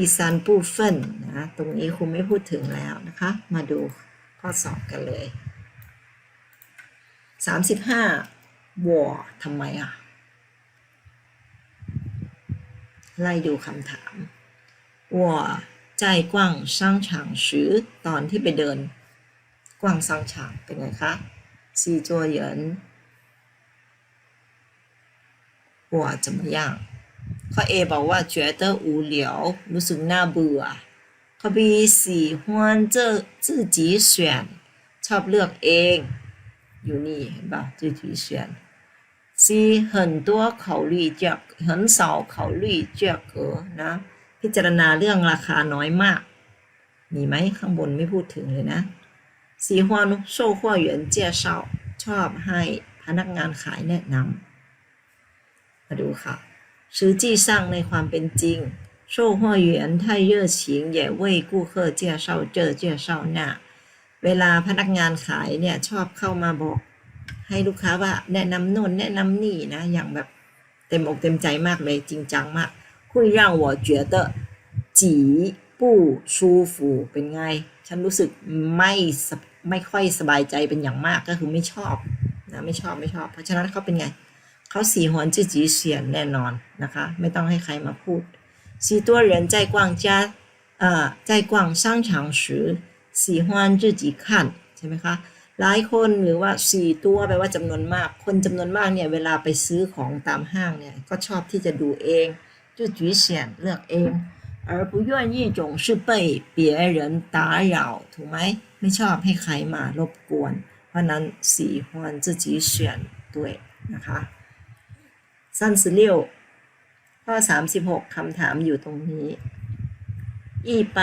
第三部分นะตรงนี้ครูไม่พูดถึงแล้วนะคะ มาดูข้อสอบกันเลย 35วอทำไมอ่ะ ไล่ดูคำถาม我在逛商场时ตอนที่ไปเดินกว้าง商场เป็นไงคะซีจัวเหยิน我怎么样ข้อ A บอกว่า觉得无聊รู้สึกน่าเบื่อข้อ B 喜欢这自己选ชอบเลือกเอง อยู่นี่เห็นป่ะ自己选 C 很多考虑价很少考虑价格นะ พิจารณาเรื่องราคาน้อยมาก มีไหมข้างบนไม่พูดถึงเลยนะ喜欢售货员介绍ชอบให้พนักงานขายแนะนำมาดูค่ะ 实际上ในความเป็นจริง售货员太热情也为顾客介绍这介绍那เวลาพนักงานขายเนี่ยชอบเข้ามาบอก ให้ลูกค้าว่าแนะนำโน่นแนะนำนี่นะ อย่างแบบเต็มอกเต็มใจมากเลยจริงจังมาก会让我觉得จี不舒服เป็นไง ฉันรู้สึกไม่สบไม่ค่อยสบายใจเป็นอย่างมากก็คือไม่ชอบนะไม่ชอบไม่ชอบ เพราะฉะนั้นเขาเป็นไง เขาสีหวน自己选แน่นอนนะคะ ไม่ต้องให้ใครมาพูด许多人在逛家呃在逛商场时喜欢自己看ใช่ไหมคะ หลายคนหรือว่าสี่ตัวแปลว่าจำนวนมาก คนจำนวนมากเนี่ยเวลาไปซื้อของตามห้างเนี่ยก็ชอบที่จะดูเอง自己选เลือกเอง而不愿意总是被别人打扰ถูกไหมไม่ชอบให้ใครมารบกวน เพราะนั้น喜欢自己选ด้วยนะคะ三十六ข้อสามสิบหกคำถามอยู่ตรงนี้一般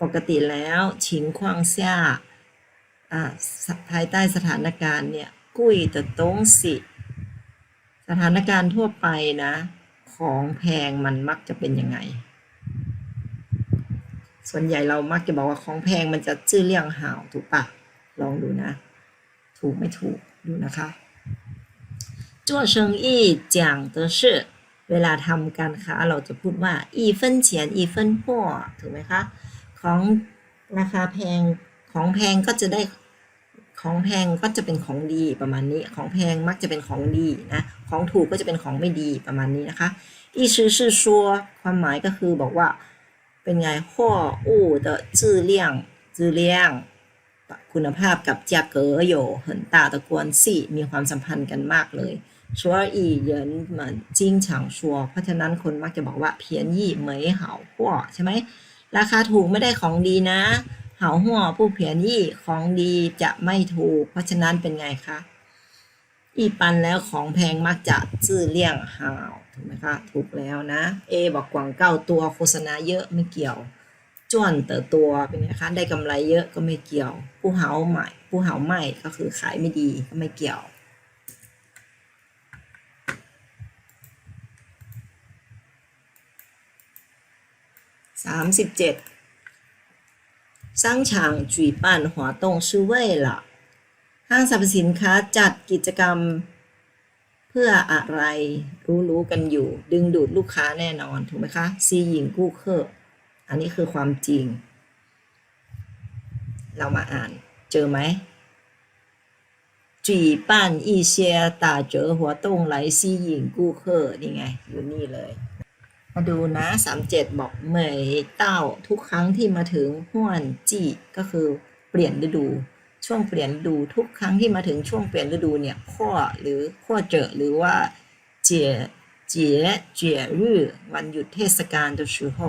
ปกติแล้ว情况下อ่าส ภายใต้สถานการณ์เนี่ยกุ้ยแต่ตงสิสถานการณ์ทั่วไปนะ ของแพงมันมักจะเป็นยังไง ส่วนใหญ่เรามักจะบอกว่าของแพงมันจะชื่อเลี่ยงห่าวถูกปะลองดูนะ ถูกไม่ถูกดูนะคะ做生意讲的是เวลาทำการค้าเราจะพูดว่า一分钱一分货ถูกไหมคะ ของราคาแพงของแพงก็จะได้ ของแพงก็จะเป็นของดีประมาณนี้ ของแพงมักจะเป็นของดีนะ ของถูกก็จะเป็นของไม่ดีประมาณนี้นะคะอีชื่อชื่อชัวความหมายก็คือบอกว่า เป็นไงข้ออู้เคุณภาพกับจาเก๋อโยาตะกวนสี่มีความสัมพันธ์กันมากเลยชัวอีเหยนเหมือนจิ้งฉางชัวเพราะฉะนั้นคนมักจะบอกว่าเพียนยี่เมยเหาขั้ใช่ไหมราคาถูกไม่ได้ของดีนะ เหาหัวผู้เพียนยี่ของดีจะไม่ถูก เพราะฉะนั้นเป็นไงคะอีปันแล้วของแพงมักจะจื้อเลี่ยงหาวถูกไหมคะถูกแล้วนะ A บอกกว่างเก้าตัวโฆษณาเยอะไม่เกี่ยวจ้วนเต๋อตัวเป็นไงคะได้กำไรเยอะก็ไม่เกี่ยว ผู้เหาใหม่ผู้เหาใหม่ก็คือขายไม่ดีก็ไม่เกี่ยวสามสิบเจ็ด 商场举办活动是为了ห้างสรรพสินค้าจัดกิจกรรม เพื่ออะไร รู้ๆกันอยู่ ดึงดูดลูกค้าแน่นอน ถูกไหมคะซีหญิงกู้เคอร์อันนี้คือความจริง เรามาอ่าน เจอไหม举办一些打折活动来吸引顾客นี่ไง อยู่นี่เลย มาดูนะสามเจ็ดบอกเหมยเต้าทุกครั้งที่มาถึงห้วนจี้ก็คือเปลี่ยนฤดูช่วงเปลี่ยนฤดูทุกครั้งที่มาถึงช่วงเปลี่ยนฤดูเนี่ยข้อหรือข้อเจอหรือว่าเจี๋ยเจี๋ยเจี๋ยรื่อวันหยุดเทศกาลจะชื่โฮ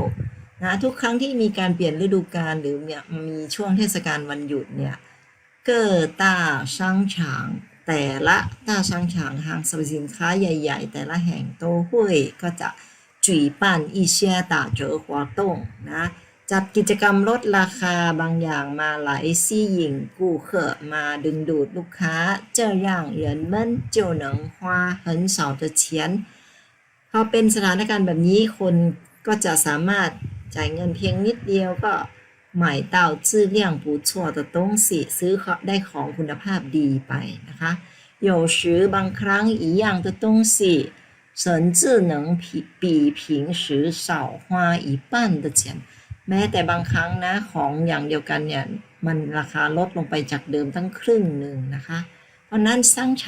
นะทุกครั้งที่มีการเปลี่ยนฤดูกาลหรือมีช่วงเทศกาลวันหยุดเนี่ยเกิดตาช่างฉางแต่ละตาช่างฉางห้างสรรพสินค้าใหญ่ ๆ แต่ละแห่งโตห้วยก็จะ จุยปันอีเชียตาเจอหัวต้งนะจัดกิจกรรมลดราคาบางอย่างมาหลายซี่หญิงกู้เคอมาดึงดูดลูกค้าเจออย่างเหรียญมันเจ้าเพอเป็นสถานการณ์แบบนี้คนก็จะสามารถจ่ายเงินเพียงนิดเดียวก็หม่เต่าจื้อเลี่ยงปูชั่วต่ต้องสิซื้อได้ของคุณภาพดีไปนะคะ有时บางครั้งอีอย่างจะต้องสิ 甚至能比比平时少花一半的钱แม้แต่บางครั้งนะของอย่างเดียวกันเนี่ยมันราคาลดลงไปจากเดิมตั้งครึ่งหนึ่งนะคะ เพราะนั้น商场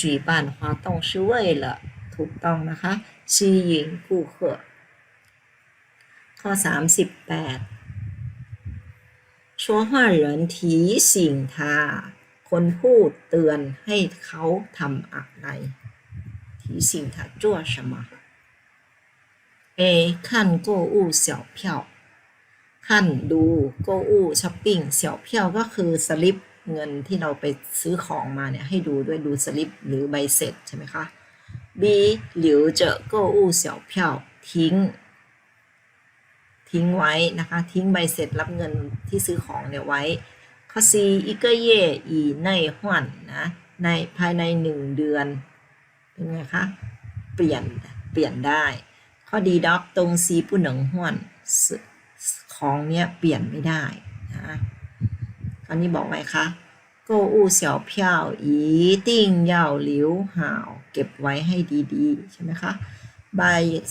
举办活动是为了ถูกต้องนะคะ吸引顾客ข้อ 38说话人提醒他คนพูดเตือนให้เขาทำอะไร 提醒他做什么 A 看购物小票ขั้นดูโกอูช้อปปิ้งเสี่ยวเพียวก็คือสลิปเงินที่เราไปซื้อของมาเนี่ยให้ดูด้วยดูสลิปหรือใบเสร็จใช่ไหมคะ B 留着购物小票ทิ้ง ทิ้งไว้นะคะ ทิ้งใบเสร็จรับเงินที่ซื้อของเนี่ยไว้ ข้อ C 一个月以内换นะในภายในหนึ่งเดือน ยังไงคะเปลี่ยนเปลี่ยนได้ ข้อดีดอกตรงซีผู้หนังห้วนของเนี้ยเปลี่ยนไม่ได้นะคราวนี้บอกไว้คะโกอูเสี่ยวเพียวอีติ้งเย่าหลิวห่าวเก็บไว้ให้ดีๆใช่ไหมคะใบ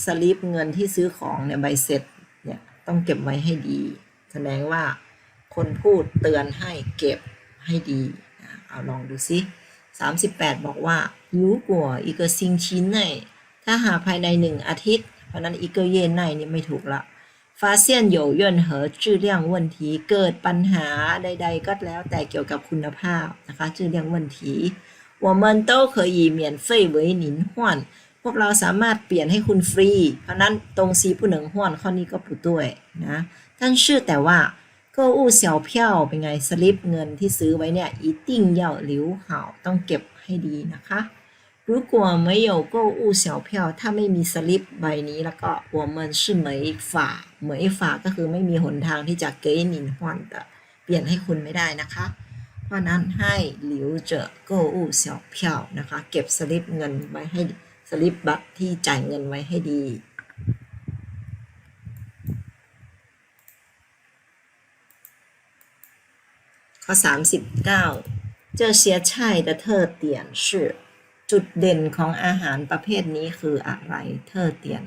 สลิปเงินที่ซื้อของเนี่ยใบเสร็จเนี่ยต้องเก็บไว้ให้ดี แสดงว่าคนพูดเตือนให้เก็บให้ดีเอาลองดูซิ 38 บอกว่า如果一个星期内ถ้าหากภายในหนึ่งอาทิตย์ เพราะนั้น一个月内นี่ไม่ถูกละ发现有任何质量问题เกิดปัญหาใด ๆ ก็แล้วแต่เกี่ยวกับคุณภาพนะคะ质量问题我们都可以免费为您换พวกเราสามารถเปลี่ยนให้คุณฟรี เพราะนั้นตรงซีผู้หนึ่งห้วนข้อนี้ก็ปูด้วยนะ但是แต่ว่า 购物小票เป็นไงสลิปเงินที่ซื้อไว้เนี่ย一定要留好ต้องเก็บให้ดีนะคะ如果没有购物小票ถ้าไม่มีสลิปใบนี้แล้วก็我们是没法没法ก็คือไม่มีหนทางที่จะเกยนินฮวนแต่เปลี่ยนให้คุณไม่ได้นะคะ เพราะนั้นให้หลิวเจอ购物小票นะคะ เก็บสลิปเงินไว้ให้สลิปบัตรที่จ่ายเงินไว้ให้ดี ข้อ 39这些菜的特点是จุดเด่นของอาหารประเภทนี้คืออะไรเทอเตียน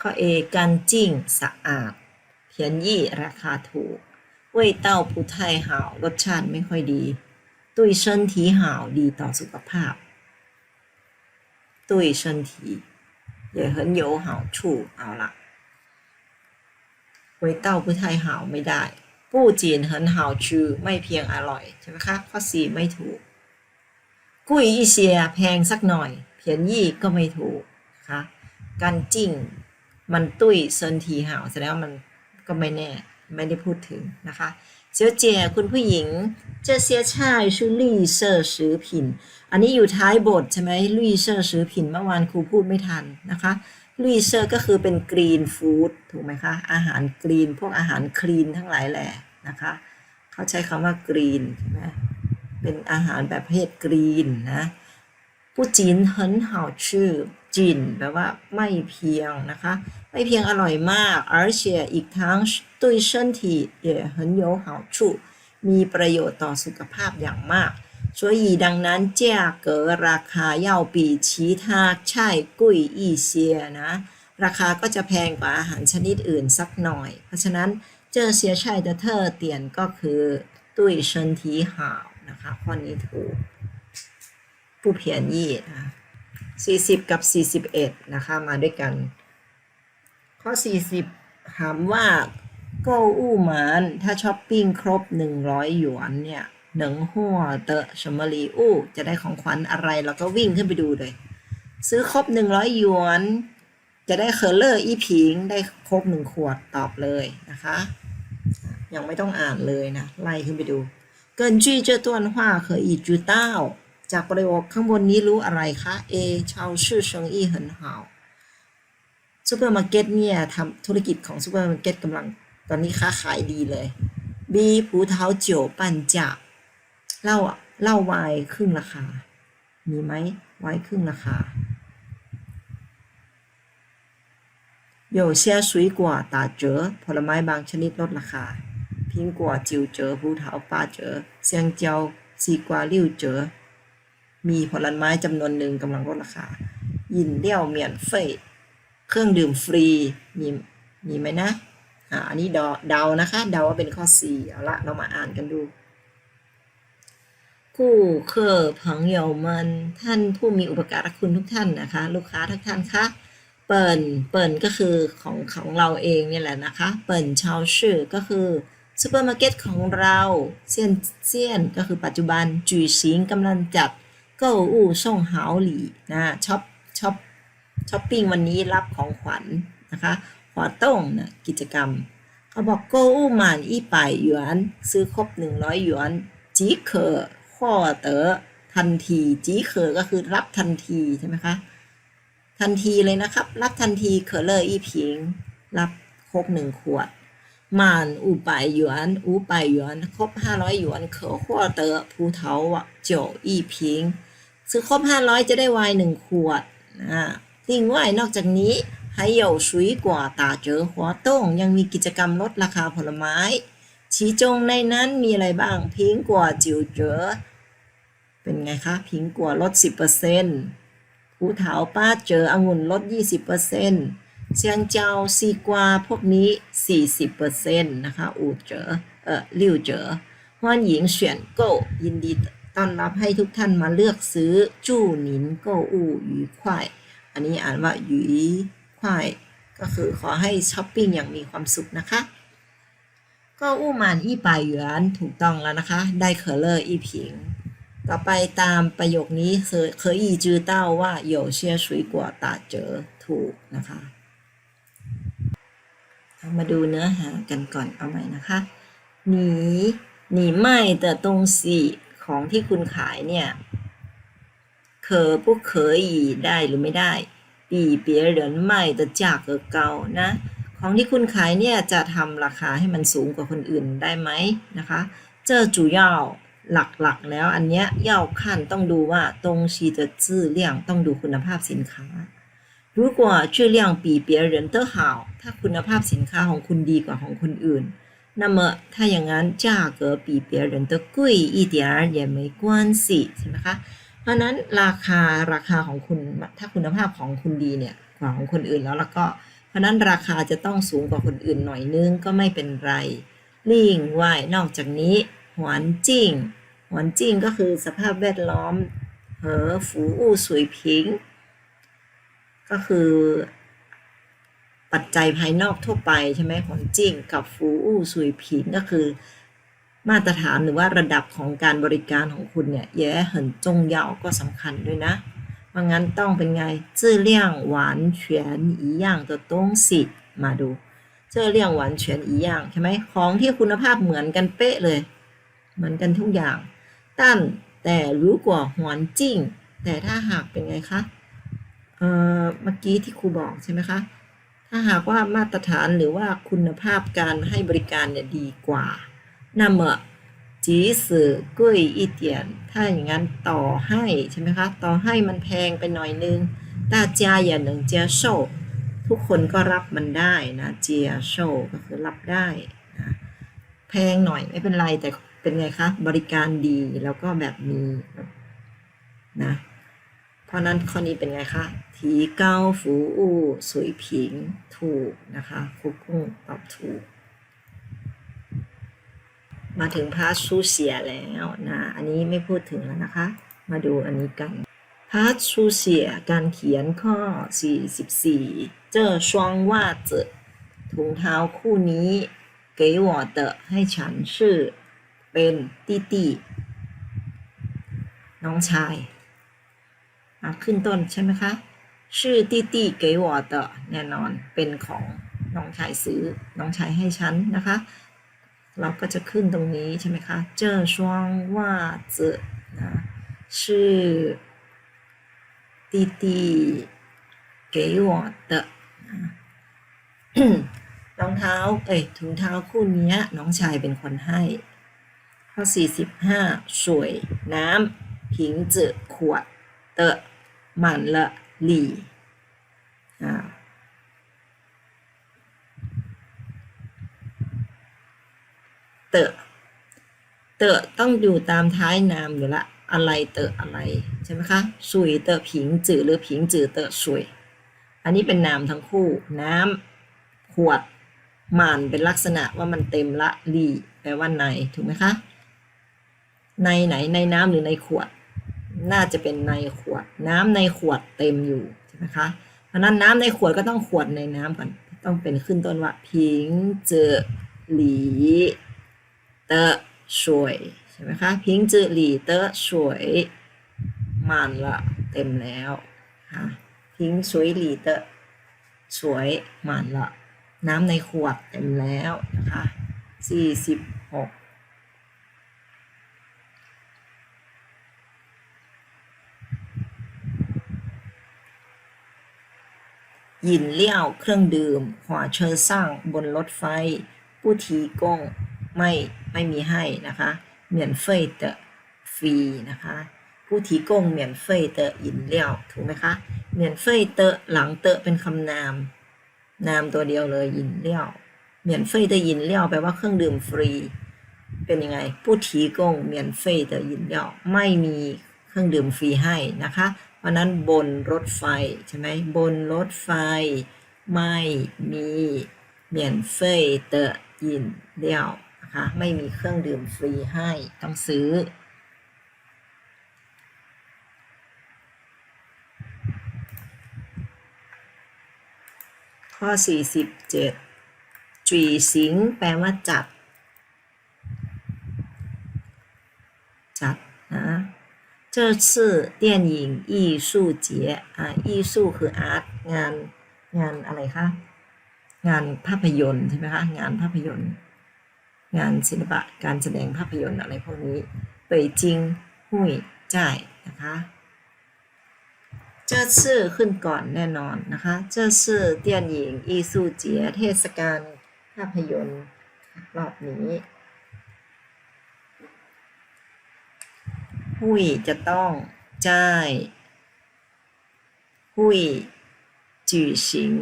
ข้อ A กันจิ้งสะอาดเพียนยี่ราคาถูก味道不太好รสชาติไม่ค่อยดี对身体好ดีต่อสุขภาพ对身体也很有好处เอาละ ไว้เต้าผู้ไทยหาวไม่ได้ ผู้จีนเหิไม่เพียงอร่อยใช่ไหมคะข้อสี่ไม่ถูก กุ้ยอีเซียแพงสักหน่อย เพียนยี่ก็ไม่ถูกนะคะกันจิ้งมันตุ้ยเซินทีหาวแสดงว่ามันก็ไม่แน่ไม่ได้พูดถึงนะคะเสียวเจียคุณผู้หญิง这些菜是绿色食品อันนี้อยู่ท้ายบทใช่ไหมลี่เซอร์สืผินเมื่อวานครูพูดไม่ทันนะคะ ลุยเซอร์ก็คือเป็นกรีนฟู้ดถูกไหมคะ อาหารกรีน พวกอาหารคลีนทั้งหลายแหละนะคะ เขาใช้คำว่ากรีนใช่ไหมเป็นอาหารแบบประเภทกรีนนะผู้จีนเหินเห่าชื่อจีนแปลว่าไม่เพียงนะคะ ไม่เพียงอร่อยมาก而且อีกทั้ง对身体也很有好处มีประโยชน์ต่อสุขภาพอย่างมาก 所以ดังนั้น价格ราคา要比其他菜贵一些นะ ราคาก็จะแพงกว่าอาหารชนิดอื่นสักหน่อย เพราะฉะนั้น这些菜的特点ก็คือ对身体好นะคะข้อนี้ถูกผู้เพียนยี่นะ40 กับ 41 นะคะ มาด้วยกัน ข้อ 40 ถามว่าโกอู้หมานถ้าช้อปปิ้งครบ 100 หยวนเนี่ย หนึ่งหัวเตอะชมรีอู้จะได้ของขวัญอะไรแล้วก็วิ่งขึ้นไปดูเลย ซื้อครบหนึ่งร้อยหยวน จะได้เคอร์เลอร์อีผิงได้ครบหนึ่งขวดตอบเลยนะคะ ยังไม่ต้องอ่านเลยนะ ไล่ขึ้นไปดู เกินจี้เจ้าต้วนว่าเคยอีจูเต้า จากประโยคข้างบนนี้รู้อะไรคะเอชาวชื่อเชิงอี้เหินหาวซูเปอร์มาร์เก็ตเนี่ยทำธุรกิจของซูเปอร์มาร์เก็ตกำลังตอนนี้ค้าขายดีเลยบีปูเท้าเจียวปั่ เหล้าเหล้าไวน์ครึ่งราคา มีไหมไว้ครึ่งราคา有些水果打折ผลไม้บางชนิดลดราคา苹果九折葡萄八折香蕉西瓜六折มีผลไม้จำนวนหนึ่งกำลังลดราคายินเลี่ยวเหมียนเฟยเครื่องดื่มฟรี มีมีไหมนะ อ่า อันนี้เดาเดานะคะ เดาว่าเป็นข้อ 4 เอาละเรามาอ่านกันดู คู่เคอร์ผังเยามันท่านผู้มีอุปการะคุณทุกท่านนะคะ ลูกค้าทุกท่านคะเปิ่นเปิ่นก็คือของของเราเองนี่แหละนะคะ เปิ่นชาวชื่อก็คือซูเปอร์มาร์เก็ตของเราเซียนเซียนก็คือปัจจุบันจุยสิงกำลังจัดเก้าอู่ซ่งฮาวหลี่นะช็อปช็อปช้อปปิ้งวันนี้รับของขวัญนะคะขอต้งนะกิจกรรม เขาบอกโกอู่หมานอี้ป่ายหยวน ซื้อครบ 100 หยวนจีเคอ ข้อเต๋อทันทีจีเขอก็คือรับทันทีใช่ไหมคะ ทันทีเลยนะครับ รับทันทีเขอเลยอีพิง รับครบหนึ่งขวดมานอูปายหยวนอูปายหยวนครบห้าร้อยหยวนเขอข้อเต๋อภูเทาเจียวอีพิงซื้อครบห้าร้อยจะได้ไวน์หนึ่งขวดอ่าติ่งไวนอกจากนี้ให้เยาชุยกว่าตาเจอหัต้งยังมีกิจกรรมลดราคาผลไม้ชีจงในนั้นมีอะไรบ้างพิงกว่าจิวเจอ เป็นไงคะ พิงกัวลด 10%ภูเถาป้าเจอองุ่นลด 20%เซียงเจ้าซีกวาพวกนี้ 40%นะคะอูเจอเอ่อลิวเจอฮวนหญิงเฉียนโก้ยินดีต้อนรับให้ทุกท่านมาเลือกซื้อจู้หนินโก้อู่หยูควายอันนี้อ่านว่าหยีควายก็คือขอให้ช้อปปิ้งอย่างมีความสุขนะคะก็อู้มานอี้ป่ายหยวนถูกต้องแล้วนะคะ ได้เคอเลอร์อีผิง ต่อไปตามประโยคนี้เคยเคยอีจือเต้าว่า有些水果打折ถูกนะคะเอามาดูเนื้อหากันก่อนเอาใหม่นะคะหนีหนีไม่แต่ตรงสีของที่คุณขายเนี่ย 可不可以ได้หรือไม่ได้比别人卖的价格高นะ ของที่คุณขายเนี่ยจะทำราคาให้มันสูงกว่าคนอื่นได้ไหมนะคะเจอ主要 หลักๆ แล้วอันเนี้ย要看ต้องดูว่า东西的质量ต้องดูคุณภาพสินค้า如果质量比别人的好ถ้าคุณภาพสินค้าของคุณดีกว่าของคนอื่น那么ถ้าอย่างนั้น价格比别人的贵一点儿也没关系ใช่ไหมคะ เพราะนั้นราคาราคาของคุณถ้าคุณภาพของคุณดีเนี่ยกว่าของคนอื่นแล้วแล้วก็ เพราะนั้นราคาจะต้องสูงกว่าคนอื่นหน่อยนึงก็ไม่เป็นไรลิ่งว่ายนอกจากนี้ หวนจิงหวนจิงก็คือสภาพแวดล้อมเหอฝูอู่สุยพิง ก็คือปัจจัยภายนอกทั่วไปใช่ไหมหวนจิงกับฝูอู่สุยพิงก็คือมาตรฐานหรือว่าระดับของการบริการของคุณเนี่ยแย่เหินจงยาก็สำคัญด้วยนะว่างั้นต้องเป็นไงจื้อเลี่ยงหวานเฉียนอีย่างตัวต้งสิมาดูจื้อเลี่ยงหวานเฉียนอีย่างใช่ไหมของที่คุณภาพเหมือนกันเป๊ะเลย หมือนกันทุกอย่าง ตั้นแต่รู้กว่าหวนจริงแต่ถ้าหากเป็นไงคะเอ่อเมื่อกี้ที่ครูบอกใช่ไหมคะ ถ้าหากว่ามาตรฐานหรือว่าคุณภาพการให้บริการเนี่ยดีกว่านั่นเอจีสือกุ้ยอีเตียน ถ้าอย่างนั้นต่อให้ใช่ไหมคะ ต่อให้มันแพงไปหน่อยนึงตาเจียอย่างหนึ่งเจียโชทุกคนก็รับมันได้นะ เจียโชก็คือรับได้นะแพงหน่อยไม่เป็นไรแต่ เป็นไงคะ บริการดีแล้วก็แบบมีนะ เพราะนั้นข้อนี้เป็นไงคะ ถีเก้าฝูอู่สวยผิง ถูกนะคะคุกกุ้งตอบถูก มาถึงพระชูเสียแล้วนะ อันนี้ไม่พูดถึงแล้วนะคะ มาดูอันนี้กันพระชูเสียการเขียนข้อ 44 เจอชวงว่าเจถุงเท้าคู่นี้เก๋หวเตอให้ฉันชื่อ เป็นตีตีน้องชายขึ้นต้นใช่ไหมคะชื่อตีตีเกวอเตอแน่นอนเป็นของน้องชายซื้อน้องชายให้ฉันนะคะ เราก็จะขึ้นตรงนี้ใช่ไหมคะเจอช่วงว่าจือนะชื่อตีตีเกวอเตอรรองเท้าเอ้ยถุงเท้าคู่นี้น้องชายเป็นคนให้ ข้อ 45สวยน้ำผิงจือขวดเตอะหมันละหลี่เตอะเตอะต้องอยู่ตามท้ายน้ำอยู่ละอะไรเตอะอะไร ใช่ไหมคะสวยเตอะผิงจือหรือผิงจือเตอะสวย อันนี้เป็นน้ำทั้งคู่ น้ำขวดหมันเป็นลักษณะว่ามันเต็มละหลี่แปลว่าในถูกไหมคะ ในไหนในน้ำหรือในขวด น่าจะเป็นในขวด น้ำในขวดเต็มอยู่ใช่ไหมคะเพราะนั้นน้ำในขวดก็ต้องขวดในน้ำก่อนต้องเป็นขึ้นต้นว่าพิงเจอหลีเตอช่วยใช่ไหมคะพิงจือหลีเตอช่วยมันละเต็มแล้วค่ะพิงสวยหลีเตอช่วยมันละน้ำในขวดเต็มแล้วนะคะสี่สิบหก ยินเลี้ยวเครื่องดื่มหัวเชอร์สั่งบนรถไฟ ผู้ทีกงไม่ไม่มีให้นะคะเหมีนเฟยเตอฟรีนะคะผู้ทีกงเมีนเฟยเตอยินเลี้ยวถูกไหมคะเหมีนเฟยเตอหลังเตอเป็นคำนาม นามตัวเดียวเลยยินเลี้ยวมีนเฟยเตอยินเลี้ยวแปลว่าเครื่องดื่มฟรี เป็นยังไง ผู้ทีกงเมีนเฟยเตอยินเลี้ยวไม่มีเครื่องดื่มฟรีให้นะคะ เพราะนั้นบนรถไฟใช่ไหมบนรถไฟ ไม่มีเหมียนเฟยเตอยินเลี้ยวนะคะไม่มีเครื่องดื่มฟรีให้ต้องซื้อ ข้อ 47จุยสิง แปลว่าจัด จัดนะ 这次电影艺术节อ่า艺术คืออาร์ตงานงานอะไรคะ งานภาพยนตร์ใช่ไหมคะ งานภาพยนตร์ งานศิลปะการแสดงภาพยนตร์อะไรพวกนี้เป่ยจิงหุยจ่ายนะคะ这次ขึ้นก่อนแน่นอนนะคะ这次电影艺术节เทศกาลภาพยนตร์รอบนี้ หุยจะต้องจ่ายหุยจื่อสิง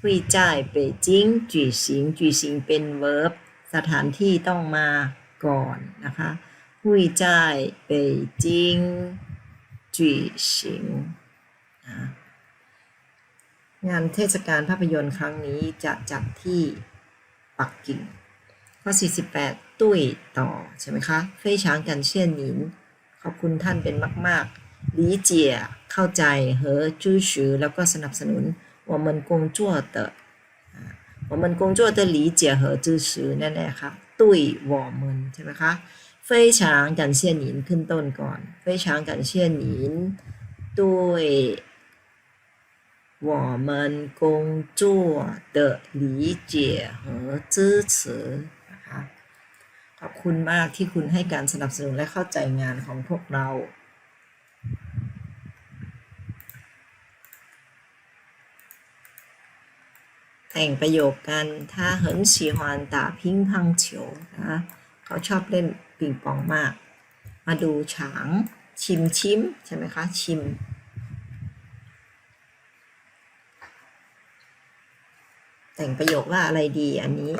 หุยจ่ายเป่ยจิงจื่อสิงจื่อสิงเป็น verb สถานที่ต้องมาก่อนนะคะหุยจ่ายเป่ยจิงจื่อสิงอ่างานเทศกาลภาพยนตร์ครั้งนี้จะจัดที่ปักกิ่ง ข้อ 48 ตุ้ยต่อ ใช่ไหมคะ非常感谢您 ขอบคุณท่านเป็นมากๆ理解เข้าใจ和支持แล้วก็สนับสนุน我们工作的啊我们工作的理解和支持แน่ๆค่ะ对我们ใช่ไหมคะ非常感谢您ขึ้นต้นก่อน非常感谢您对我们工作的理解和支持นะคะ ขอบคุณมากที่คุณให้การสนับสนุนและเข้าใจงานของพวกเราแต่งประโยคกันถ้าเหินฉีฮวานตาพิงพังเฉียวนะเขาชอบเล่นปิงปองมาก มาดูฉางชิมชิมใช่ไหมคะชิม แต่งประโยคว่าอะไรดีอันนี้